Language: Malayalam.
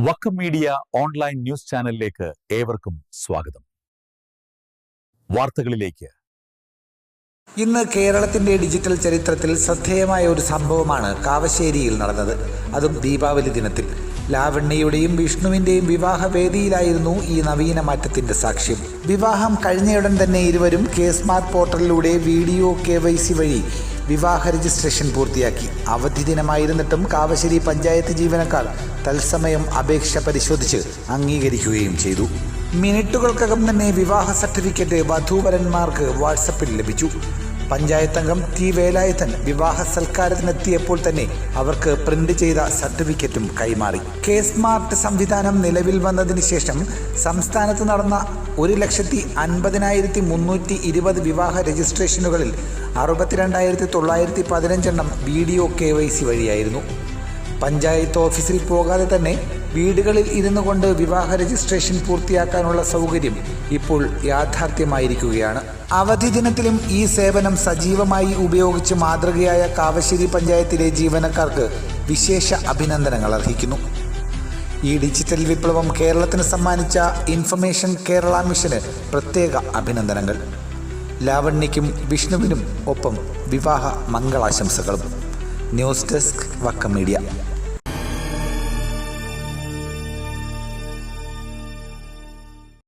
വക്കം മീഡിയ ഓൺലൈൻ ന്യൂസ് ചാനലിലേക്ക് ഏവർക്കും സ്വാഗതം. വാർത്തകളിലേക്ക്. ഇന്ന് കേരളത്തിന്റെ ഡിജിറ്റൽ ചരിത്രത്തിൽ ശ്രദ്ധേയമായ ഒരു സംഭവമാണ് കാവശ്ശേരിയിൽ നടന്നത്. അതും ദീപാവലി ദിനത്തിൽ. ലാവണ്യയുടെയും വിഷ്ണുവിന്റെയും വിവാഹവേദിയിലായിരുന്നു ഈ നവീന മാറ്റത്തിന്റെ സാക്ഷ്യം. വിവാഹം കഴിഞ്ഞയുടൻ തന്നെ ഇരുവരും കെ സ്മാർട്ട് പോർട്ടലിലൂടെ വീഡിയോ കെ വൈ സി വഴി വിവാഹ രജിസ്ട്രേഷൻ പൂർത്തിയാക്കി. അവധി ദിനമായിരുന്നിട്ടും കാവശ്ശേരി പഞ്ചായത്ത് ജീവനക്കാർ തത്സമയം അപേക്ഷ പരിശോധിച്ച് അംഗീകരിക്കുകയും ചെയ്തു. മിനിറ്റുകൾക്കകം തന്നെ വിവാഹ സർട്ടിഫിക്കറ്റ് വധൂവരന്മാർക്ക് വാട്സപ്പിൽ ലഭിച്ചു. പഞ്ചായത്ത് അംഗം ടി വേലായുധൻ വിവാഹ സൽക്കാരത്തിനെത്തിയപ്പോൾ തന്നെ അവർക്ക് പ്രിന്റ് ചെയ്ത സർട്ടിഫിക്കറ്റും കൈമാറി. കെ സ്മാർട്ട് സംവിധാനം നിലവിൽ വന്നതിന് ശേഷം സംസ്ഥാനത്ത് നടന്ന ഒരു ലക്ഷത്തി അൻപതിനായിരത്തി മുന്നൂറ്റി ഇരുപത് വിവാഹ രജിസ്ട്രേഷനുകളിൽ അറുപത്തിരണ്ടായിരത്തി തൊള്ളായിരത്തി പതിനഞ്ചെണ്ണം വീഡിയോ കെ വൈ സി വഴിയായിരുന്നു. പഞ്ചായത്ത് ഓഫീസിൽ പോകാതെ തന്നെ വീടുകളിൽ ഇരുന്നു കൊണ്ട് വിവാഹ രജിസ്ട്രേഷൻ പൂർത്തിയാക്കാനുള്ള സൗകര്യം ഇപ്പോൾ യാഥാർത്ഥ്യമായിരിക്കുകയാണ്. അവധി ദിനത്തിലും ഈ സേവനം സജീവമായി ഉപയോഗിച്ച് മാതൃകയായ കാവശ്ശേരി പഞ്ചായത്തിലെ ജീവനക്കാർക്ക് വിശേഷ അഭിനന്ദനങ്ങൾ അർഹിക്കുന്നു. ഈ ഡിജിറ്റൽ വിപ്ലവം കേരളത്തിന് സമ്മാനിച്ച ഇൻഫർമേഷൻ കേരള മിഷന് പ്രത്യേക അഭിനന്ദനങ്ങൾ. ലാവണ്യയ്ക്കും വിഷ്ണുവിനും ഒപ്പം വിവാഹ മംഗളാശംസകളും. News desk Vakkam media.